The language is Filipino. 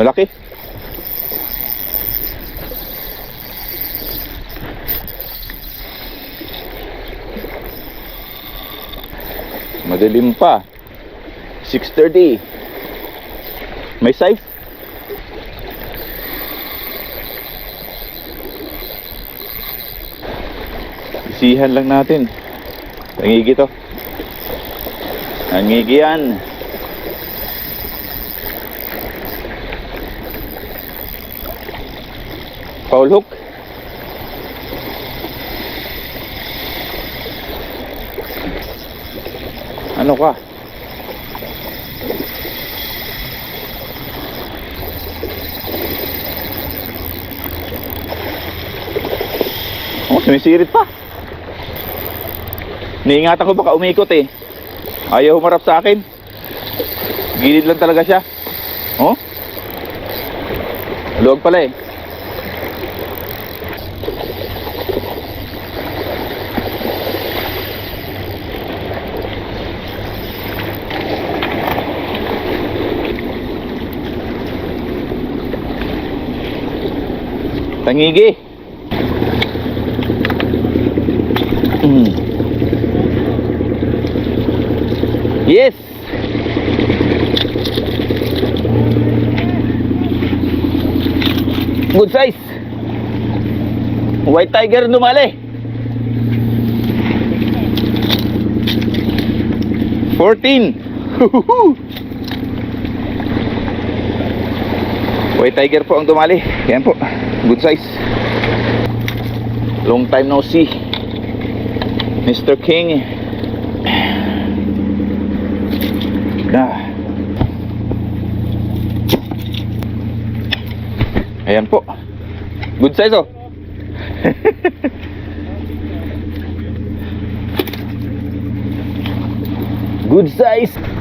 Malaki. Madilim pa. 6.30. May size? Isihan lang natin. Tangigi to. Tangigi yan. Foul hook. Ano ka? Oh, sumisirit pa. Niingatan ko baka umikot eh. Ayaw humarap sa akin. Gilid lang talaga siya. Oh? Luwag pala eh. Tangigi. Mm. Yes. Good size. White tiger dumali. 14. White tiger po ang dumali. Yan po. Good size. Long time no see. Mr. King. Ah. Ayan po. Good size oh. Good size.